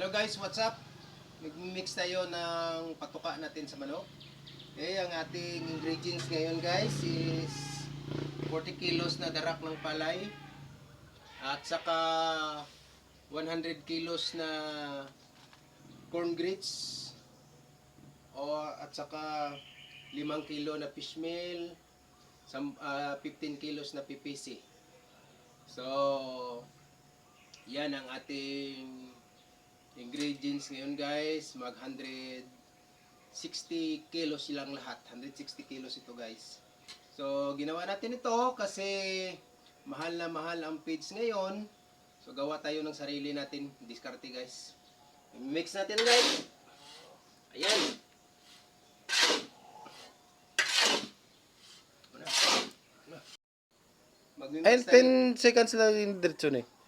Hello guys, what's up? Nag-mix tayo ng patuka natin sa manok. Okay, ang ating ingredients ngayon guys is 40 kilos na darak ng palay at saka 100 kilos na corn grits o at saka 5 kilo na fish meal, sam- ah, 15 kilos na PPC. So, yan ang ating ingredients ngayon guys. Mag 160 kilos silang lahat. 160 kilos ito guys. So, ginawa natin ito kasi mahal na mahal ang feeds ngayon. So, gawa tayo ng sarili natin. Diskarte guys. Mix natin guys. Ayan. Magmi-mix Ayun, tayo. 10 seconds lang yung diretso ni. Ha?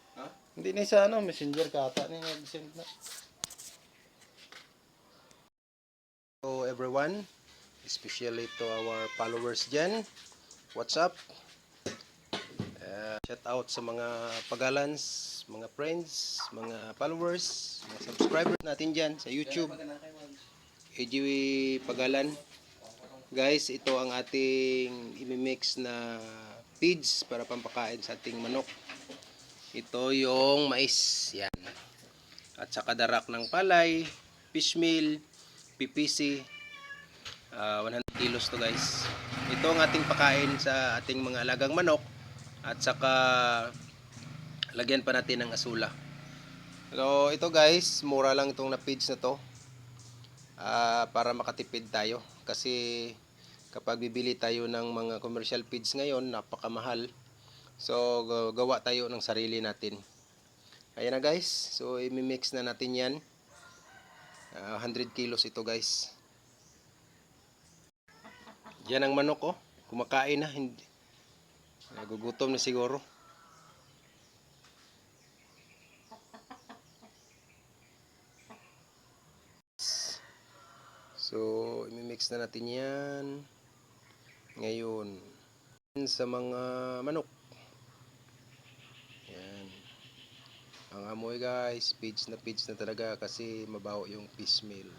Hindi na sa ano, messenger ka ata ni nag-send na. Hello everyone, especially to our followers dyan. What's up? Uh, shout out sa mga pagalans, mga friends, mga followers, mga subscribers natin dyan sa YouTube. AGW Pagalan. Guys, ito ang ating imimix na feeds para pampakain sa ating manok. Ito yung mais. Yan. At saka darak ng palay, fish meal, PPC. ah, 100 kilos to guys. Ito ang ating pakain sa ating mga alagang manok. At saka lagyan pa natin ng asula. So ito guys, mura lang itong na feeds na to. Ah, para makatipid tayo. Kasi kapag bibili tayo ng mga commercial feeds ngayon, napakamahal. So gawa tayo ng sarili natin. Ayan na guys. So imimix na natin yan. Ah, 100 kilos ito guys. Yan ang manok oh. Kumakain na. Hindi. Nagugutom na siguro. So, imimix na natin yan. Ngayon, sa mga manok. Ang amoy guys, page na page na talaga kasi mabaho yung fish meal.